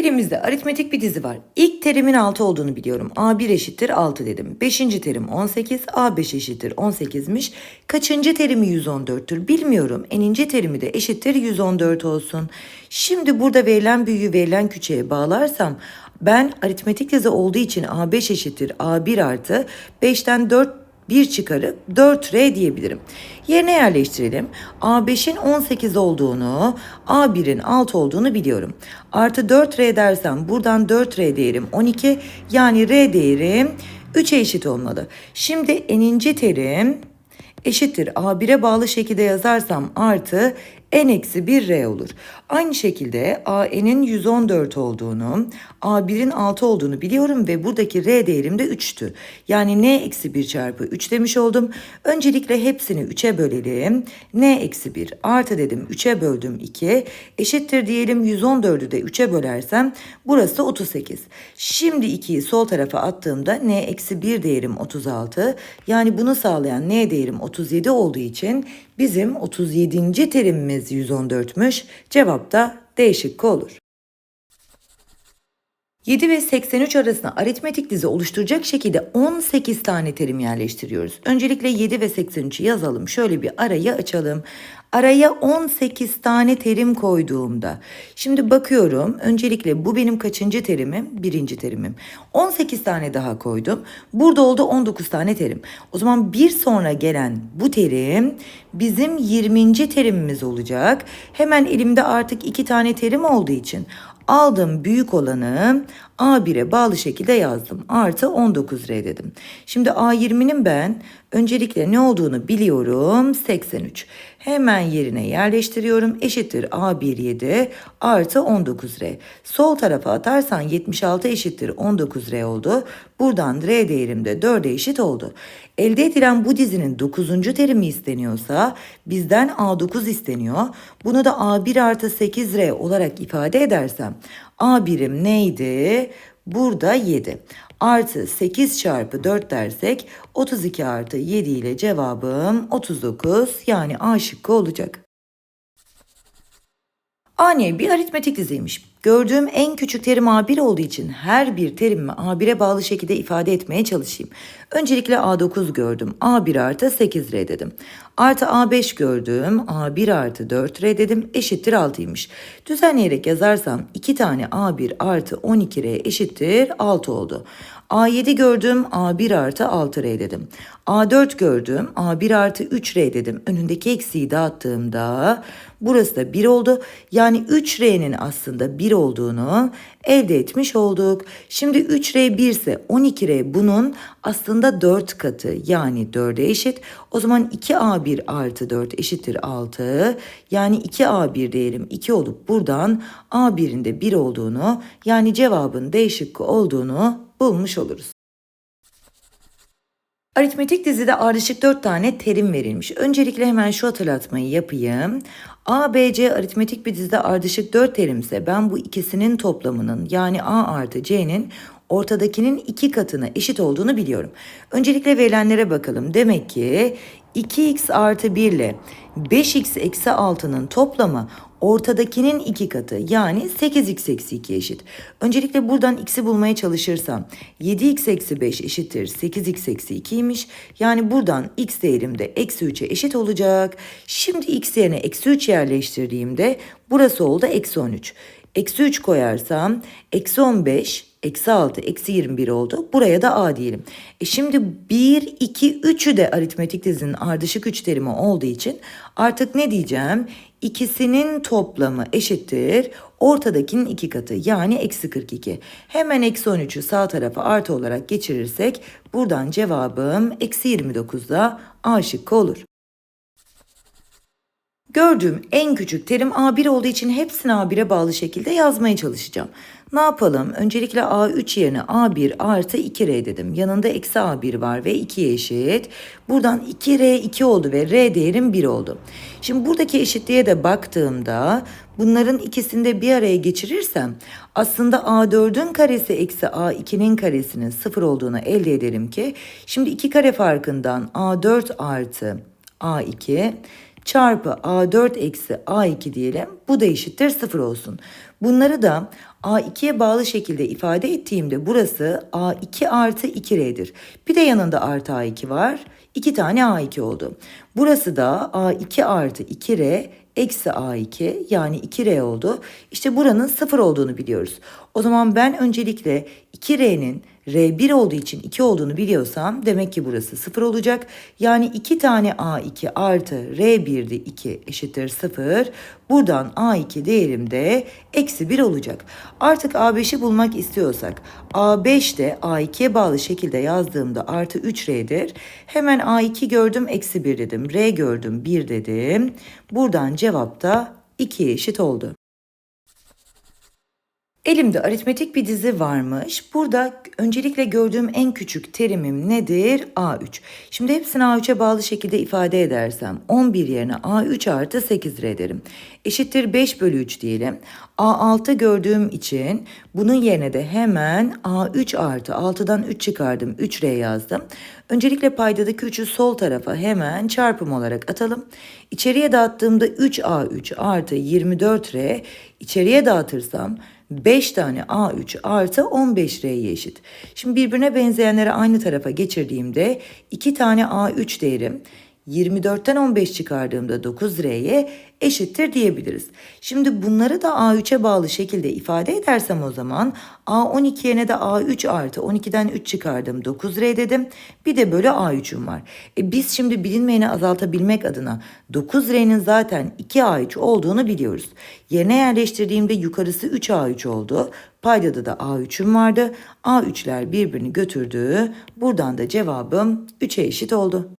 Elimizde aritmetik bir dizi var. İlk terimin 6 olduğunu biliyorum. A1 eşittir 6 dedim. Beşinci terim 18, A5 eşittir 18'miş. Kaçıncı terimi 114'tür bilmiyorum. Eninci terimi de eşittir 114 olsun. Şimdi burada verilen büyüğü verilen küçüğe bağlarsam ben aritmetik dizi olduğu için A5 eşittir A1 artı 5'ten 4 1 çıkarıp 4R diyebilirim. Yerine yerleştirelim. A5'in 18 olduğunu, A1'in 6 olduğunu biliyorum. Artı 4R dersem buradan 4R değerim 12 yani R değerim 3'e eşit olmalı. Şimdi n'inci terim eşittir A1'e bağlı şekilde yazarsam artı n eksi 1 r olur. Aynı şekilde AN'in 114 olduğunu, A1'in 6 olduğunu biliyorum ve buradaki r değerim de 3'tü. Yani n eksi 1 çarpı 3 demiş oldum. Öncelikle hepsini 3'e bölelim. n eksi 1 artı dedim 3'e böldüm 2 eşittir diyelim 114'ü de 3'e bölersem burası 38. Şimdi 2'yi sol tarafa attığımda n eksi 1 değerim 36. Yani bunu sağlayan n değerim 37 olduğu için bizim 37. terimimiz 114'müş. Cevap da D şıkkı olur. 7 ve 83 arasında aritmetik dizi oluşturacak şekilde 18 tane terim yerleştiriyoruz. Öncelikle 7 ve 83'ü yazalım. Şöyle bir arayı açalım. Araya 18 tane terim koyduğumda. Şimdi bakıyorum. Öncelikle bu benim kaçıncı terimim? Birinci terimim. 18 tane daha koydum. Burada oldu 19 tane terim. O zaman bir sonra gelen bu terim bizim 20. terimimiz olacak. Hemen elimde artık iki tane terim olduğu için aldım büyük olanı A1'e bağlı şekilde yazdım. Artı 19R dedim. Şimdi A20'nin ben öncelikle ne olduğunu biliyorum. 83. Hemen yerine yerleştiriyorum. Eşittir A1 7 artı 19R. Sol tarafa atarsan 76 eşittir 19R oldu. Buradan R değerim de 4'e eşit oldu. Elde edilen bu dizinin 9. terimi isteniyorsa bizden A9 isteniyor. Bunu da A1 artı 8R olarak ifade edersem A birim neydi? Burada 7. Artı 8 çarpı 4 dersek 32 artı 7 ile cevabım 39 yani A şıkkı olacak. Ani bir aritmetik diziymiş. Gördüğüm en küçük terim A1 olduğu için her bir terimi A1'e bağlı şekilde ifade etmeye çalışayım. Öncelikle A9 gördüm. A1 artı 8R dedim. Artı A5 gördüm. A1 artı 4R dedim. Eşittir 6'ymış. Düzenleyerek yazarsam 2 tane A1 artı 12R eşittir 6 oldu. A7 gördüm, A1 artı 6R dedim. A4 gördüm, A1 artı 3R dedim. Önündeki eksiği dağıttığımda burası da 1 oldu. Yani 3R'nin aslında 1 olduğunu elde etmiş olduk. Şimdi 3R 1 ise 12R bunun aslında 4 katı yani 4'e eşit. O zaman 2A1 artı 4 eşittir 6. Yani 2A1 değerim 2 olup buradan A1'in de 1 olduğunu yani cevabın D şıkkı olduğunu bulmuş oluruz. Aritmetik dizide ardışık 4 tane terim verilmiş. Öncelikle hemen şu hatırlatmayı yapayım. A, B, C aritmetik bir dizide ardışık 4 terimse ben bu ikisinin toplamının yani A artı C'nin ortadakinin iki katına eşit olduğunu biliyorum. Öncelikle verilenlere bakalım. Demek ki 2x artı 1 ile 5x eksi 6'nın toplamı ortadakinin iki katı yani 8x eksi 2 eşit. Öncelikle buradan x'i bulmaya çalışırsam 7x eksi 5 eşittir 8x eksi 2'ymiş. Yani buradan x değerim de eksi 3'e eşit olacak. Şimdi x yerine eksi 3 yerleştirdiğimde burası oldu eksi 13. Eksi 3 koyarsam eksi 15 Eksi 6, eksi 21 oldu. Buraya da A diyelim. E şimdi 1, 2, 3'ü de aritmetik dizinin ardışık 3 terimi olduğu için artık ne diyeceğim? İkisinin toplamı eşittir. Ortadakinin iki katı yani eksi 42. Hemen eksi 13'ü sağ tarafa artı olarak geçirirsek buradan cevabım eksi 29'da A şıkkı olur. Gördüğüm en küçük terim A1 olduğu için hepsini A1'e bağlı şekilde yazmaya çalışacağım. Ne yapalım? Öncelikle A3 yerine A1 artı 2R dedim. Yanında eksi A1 var ve 2'ye eşit. Buradan 2R 2 oldu ve R değerim 1 oldu. Şimdi buradaki eşitliğe de baktığımda bunların ikisini de bir araya geçirirsem aslında A4'ün karesi eksi A2'nin karesinin 0 olduğunu elde ederim ki şimdi 2 kare farkından A4 artı A2 çarpı A4 eksi A2 diyelim. Bu da eşittir 0 olsun. Bunları da A2'ye bağlı şekilde ifade ettiğimde burası A2 artı 2R'dir. Bir de yanında artı A2 var. 2 tane A2 oldu. Burası da A2 artı 2R eksi A2 yani 2R oldu. İşte buranın 0 olduğunu biliyoruz. O zaman ben öncelikle 2R'nin R1 olduğu için 2 olduğunu biliyorsam demek ki burası 0 olacak. Yani 2 tane A2 artı R1'de 2 eşittir 0. Buradan A2 değerim de eksi 1 olacak. Artık A5'i bulmak istiyorsak A5 de A2'ye bağlı şekilde yazdığımda artı 3R'dir. Hemen A2 gördüm eksi 1 dedim. R gördüm 1 dedim. Buradan cevap da 2'ye eşit oldu. Elimde aritmetik bir dizi varmış. Burada öncelikle gördüğüm en küçük terimim nedir? A3. Şimdi hepsini A3'e bağlı şekilde ifade edersem 11 yerine A3 artı 8R derim. Eşittir 5 bölü 3 diyelim. A6 gördüğüm için bunun yerine de hemen A3 artı 6'dan 3 çıkardım. 3R yazdım. Öncelikle paydadaki 3'ü sol tarafa hemen çarpım olarak atalım. İçeriye dağıttığımda 3A3 artı 24R içeriye dağıtırsam 5 tane A3 artı 15R'ye eşit. Şimdi birbirine benzeyenleri aynı tarafa geçirdiğimde 2 tane A3 değerim 24'ten 15 çıkardığımda 9R'ye eşittir diyebiliriz. Şimdi bunları da A3'e bağlı şekilde ifade edersem o zaman A12 yerine de A3 artı 12'den 3 çıkardım 9R dedim. Bir de bölü A3'üm var. E biz şimdi bilinmeyeni azaltabilmek adına 9R'nin zaten 2A3 olduğunu biliyoruz. Yerine yerleştirdiğimde yukarısı 3A3 oldu. Paydada da A3'üm vardı. A3'ler birbirini götürdü. Buradan da cevabım 3'e eşit oldu.